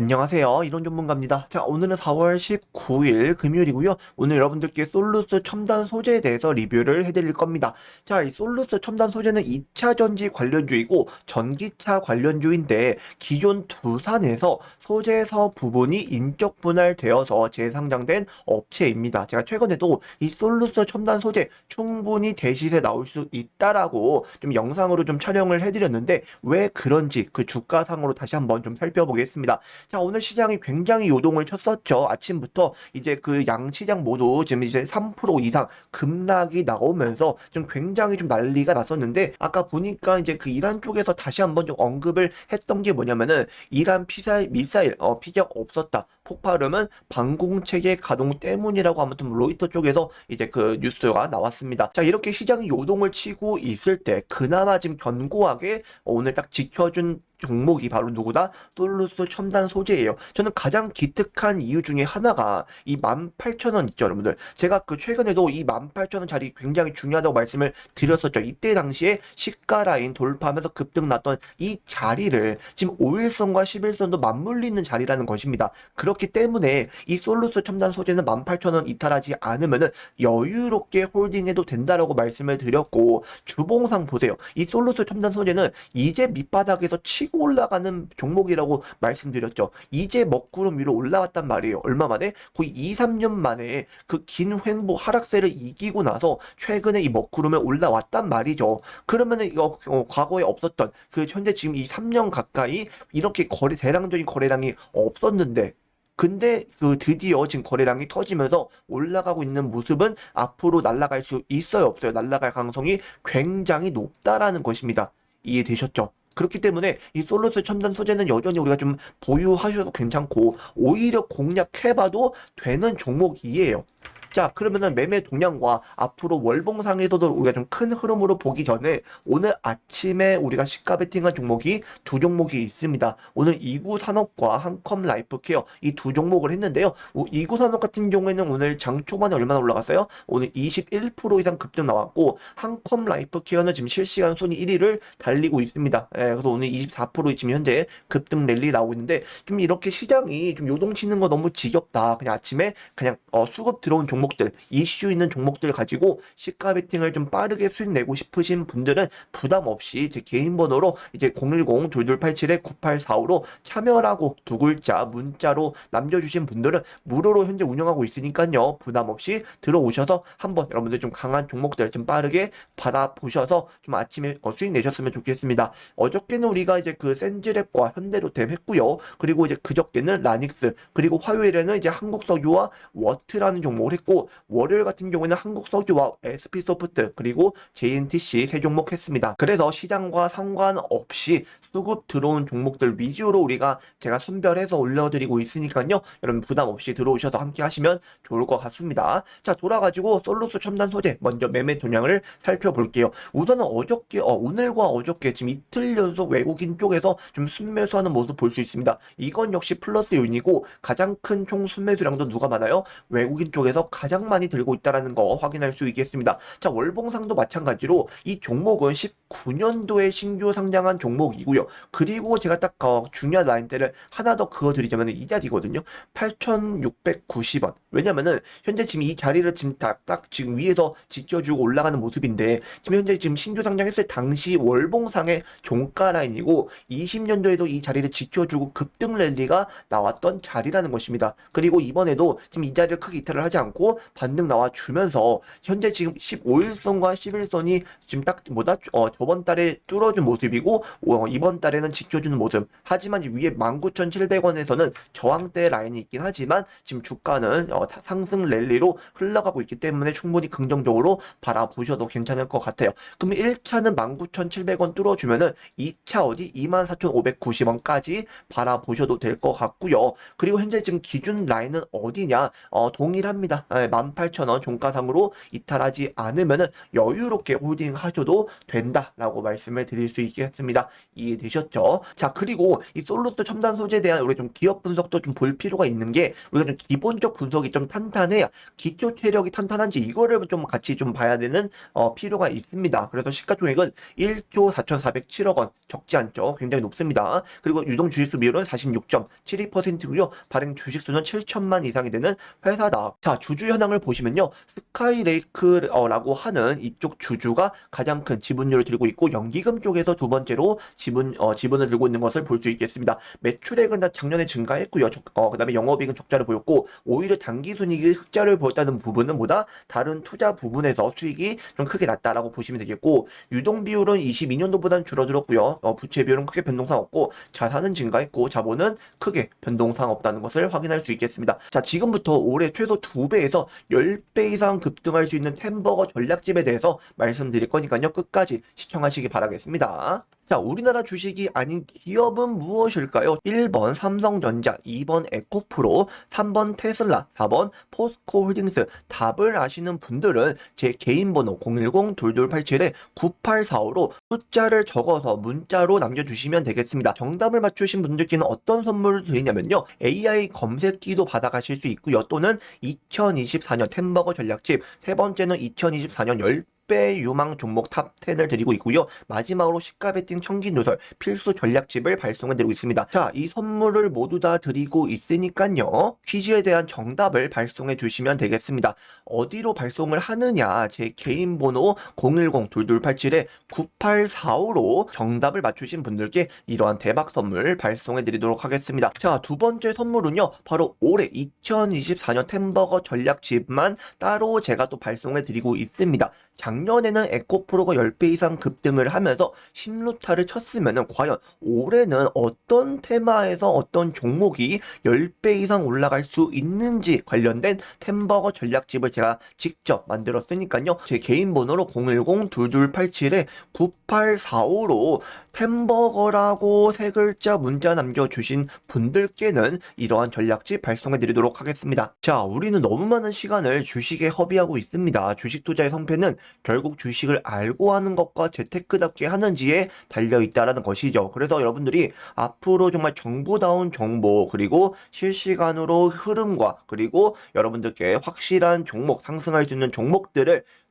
안녕하세요. 이론 전문가입니다. 자, 오늘은 4월 19일 금요일이고요. 오늘 여러분들께 솔루스 첨단 소재에 대해서 리뷰를 해드릴 겁니다. 자, 이 솔루스 첨단 소재는 2차 전지 관련주이고 전기차 관련주인데 기존 두산에서 소재 사업 부분이 인적 분할되어서 재상장된 업체입니다. 제가 최근에도 이 솔루스 첨단 소재 충분히 대시세 나올 수 있다라고 좀 영상으로 좀 촬영을 해드렸는데 왜 그런지 그 주가상으로 다시 한번 좀 살펴보겠습니다. 자, 오늘 시장이 굉장히 요동을 쳤었죠. 아침부터 이제 그 양 시장 모두 지금 이제 3% 이상 급락이 나오면서 좀 굉장히 좀 난리가 났었는데 아까 보니까 이제 그 이란 쪽에서 다시 한번 좀 언급을 했던 게 뭐냐면은 이란 피사일 미사일 어, 피격 없었다. 폭발음은 방공 체계 가동 때문이라고 아무튼 로이터 쪽에서 이제 그 뉴스가 나왔습니다. 자, 이렇게 시장이 요동을 치고 있을 때 그나마 지금 견고하게 어, 오늘 딱 지켜준 종목이 바로 누구다? 솔루스 첨단 소재예요. 저는 가장 기특한 이유 중에 하나가 이 18,000원 있죠, 여러분들. 제가 그 최근에도 이 18,000원 자리 굉장히 중요하다고 말씀을 드렸었죠. 이때 당시에 시가 라인 돌파하면서 급등 났던 이 자리를 지금 5일선과 11선도 맞물리는 자리라는 것입니다. 그렇기 때문에 이 솔루스 첨단 소재는 18,000원 이탈하지 않으면은 여유롭게 홀딩해도 된다라고 말씀을 드렸고 주봉상 보세요. 이 솔루스 첨단 소재는 이제 밑바닥에서 치고 올라가는 종목이라고 말씀드렸죠. 이제 먹구름 위로 올라왔단 말이에요. 얼마 만에? 거의 2, 3년 만에 그 긴 횡보 하락세를 이기고 나서 최근에 이 먹구름에 올라왔단 말이죠. 그러면은 이거 어, 과거에 없었던 그 현재 지금 이 3년 가까이 이렇게 거래 대량적인 거래량이 없었는데 근데 그 드디어 지금 거래량이 터지면서 올라가고 있는 모습은 앞으로 날아갈 수 있어요 없어요 날아갈 가능성이 굉장히 높다라는 것입니다 이해되셨죠? 그렇기 때문에 이 솔루스 첨단 소재는 여전히 우리가 좀 보유하셔도 괜찮고 오히려 공략해봐도 되는 종목이에요. 자, 그러면은 매매 동향과 앞으로 월봉상에서도 우리가 좀 큰 흐름으로 보기 전에 오늘 아침에 우리가 시가 베팅한 종목이 두 종목이 있습니다. 오늘 이구 산업과 한컴 라이프 케어 이 두 종목을 했는데요. 우- 이구 산업 같은 경우에는 오늘 장 초반에 얼마나 올라갔어요? 오늘 21% 이상 급등 나왔고 한컴 라이프 케어는 지금 실시간 순위 1위를 달리고 있습니다. 예, 그래서 오늘 24% 지금 현재 급등 랠리 나오고 있는데 좀 이렇게 시장이 좀 요동치는 거 너무 지겹다. 그냥 아침에 그냥 어, 수급 들어온 종목 들, 이슈 있는 종목들 가지고 시가 베팅을 좀 빠르게 수익 내고 싶으신 분들은 부담 없이 제 개인 번호로 이제 010-2287-9845로 참여라고 두 글자 문자로 남겨주신 분들은 무료로 현재 운영하고 있으니까요. 부담 없이 들어오셔서 한번 여러분들 좀 강한 종목들 좀 빠르게 받아보셔서 좀 아침에 어, 수익 내셨으면 좋겠습니다. 어저께는 우리가 이제 그 센즈랩과 현대로템 했고요. 그리고 이제 그저께는 라닉스 그리고 화요일에는 이제 한국석유와 워트라는 종목을 했고 월요일 같은 경우에는 한국석유와 SP소프트 그리고 JNTC 세 종목 했습니다. 그래서 시장과 상관없이 수급 들어온 종목들 위주로 우리가 제가 순별해서 올려드리고 있으니까요. 여러분 부담 없이 들어오셔서 함께 하시면 좋을 것 같습니다. 자 돌아가지고 솔루스 첨단 소재 먼저 매매 동향을 살펴볼게요. 우선은 어저께 어, 오늘과 어저께 지금 이틀 연속 외국인 쪽에서 좀 순매수하는 모습 볼 수 있습니다. 이건 역시 플러스 요인이고 가장 큰 총 순매수량도 누가 많아요? 외국인 쪽에서 가장 많이 들고 있다라는 거 확인할 수 있겠습니다. 자 월봉상도 마찬가지로 이 종목은 19년도에 신규 상장한 종목이고요. 그리고 제가 딱 어, 중요한 라인대를 하나 더 그어드리자면 이 자리거든요. 8,690원. 왜냐면은 현재 지금 이 자리를 지금 딱, 딱 지금 위에서 지켜주고 올라가는 모습인데 지금 현재 지금 신규 상장했을 당시 월봉상의 종가 라인이고 20년도에도 이 자리를 지켜주고 급등 랠리가 나왔던 자리라는 것입니다. 그리고 이번에도 지금 이 자리를 크게 이탈을 하지 않고 반등 나와 주면서 현재 지금 15일선과 11선이 지금 딱 뭐다 어, 저번 달에 뚫어준 모습이고 어, 이번 달에는 지켜주는 모습. 하지만 위에 19,700원에서는 저항대 라인이 있긴 하지만 지금 주가는 어, 사- 상승 랠리로 흘러가고 있기 때문에 충분히 긍정적으로 바라보셔도 괜찮을 것 같아요. 그럼 1차는 19,700원 뚫어주면은 2차 어디 24,590원까지 바라보셔도 될 것 같고요. 그리고 현재 지금 기준 라인은 어디냐? 어, 동일합니다. 예, 18,000원 종가상으로 이탈하지 않으면은 여유롭게 홀딩 하셔도 된다라고 말씀을 드릴 수 있겠습니다. 이해되셨죠? 자, 그리고 이 솔루스 첨단 소재에 대한 우리 좀 기업 분석도 좀 볼 필요가 있는 게 우리가 좀 기본적 분석이 좀 탄탄해야 기초 체력이 탄탄한지 이거를 좀 같이 좀 봐야 되는 어, 필요가 있습니다. 그래서 시가총액은 1조 4,407억 원 적지 않죠? 굉장히 높습니다. 그리고 유동 주식수 비율은 46.72%고요. 발행 주식수는 7천만 이상이 되는 회사다. 자, 주주 현황을 보시면요. 스카이레이크라고 하는 이쪽 주주가 가장 큰 지분율을 들고 있고 연기금 쪽에서 두 번째로 지분 어, 지분을 들고 있는 것을 볼 수 있겠습니다. 매출액은 다 작년에 증가했고요. 적- 어, 그다음에 영업이익은 적자를 보였고 오히려 단기 순이익이 흑자를 보였다는 부분은 보다 다른 투자 부분에서 수익이 좀 크게 났다라고 보시면 되겠고 유동 비율은 22년도보다는 줄어들었고요. 어, 부채 비율은 크게 변동상 없고 자산은 증가했고 자본은 크게 변동상 없다는 것을 확인할 수 있겠습니다. 자, 지금부터 올해 최소 2배에서 10배 이상 급등할 수 있는 템버거 전략집에 대해서 말씀드릴 거니까요. 끝까지 시청하시기 바라겠습니다. 자, 우리나라 주식이 아닌 기업은 무엇일까요? 1번 삼성전자, 2번 에코프로, 3번 테슬라, 4번 포스코 홀딩스. 답을 아시는 분들은 제 개인 번호 010-2287-9845로 숫자를 적어서 문자로 남겨주시면 되겠습니다. 정답을 맞추신 분들께는 어떤 선물을 드리냐면요. AI 검색기도 받아가실 수 있고요. 또는 2024년 템버거 전략집, 세 번째는 2024년 10배 유망 종목 탑 10을 드리고 있고요. 마지막으로 시가 베팅 청기 누설 필수 전략집을 발송해 드리고 있습니다. 자, 이 선물을 모두 다 드리고 있으니까요. 퀴즈에 대한 정답을 발송해 주시면 되겠습니다. 어디로 발송을 하느냐? 제 개인 번호 010-2287-9845로 정답을 맞추신 분들께 이러한 대박 선물 발송해 드리도록 하겠습니다. 자, 두 번째 선물은요. 바로 올해 2024년 템버거 전략집만 따로 제가 또 발송해 드리고 있습니다. 작년에는 에코프로가 10배 이상 급등을 하면서 심루타를 쳤으면은 과연 올해는 어떤 테마에서 어떤 종목이 10배 이상 올라갈 수 있는지 관련된 템버거 전략집을 제가 직접 만들었으니까요. 제 개인 번호로 010-2287-9845로 템버거라고 세 글자 문자 남겨주신 분들께는 이러한 전략집 발송해 드리도록 하겠습니다. 자, 우리는 너무 많은 시간을 주식에 허비하고 있습니다. 주식 투자의 성패는 결국 주식을 알고 하는 것과 재테크답게 하는지에 달려 있다라는 것이죠. 그래서 여러분들이 앞으로 정말 정보다운 정보 그리고 실시간으로 흐름과 그리고 여러분들께 확실한 종목 상승할 수 있는 종목들을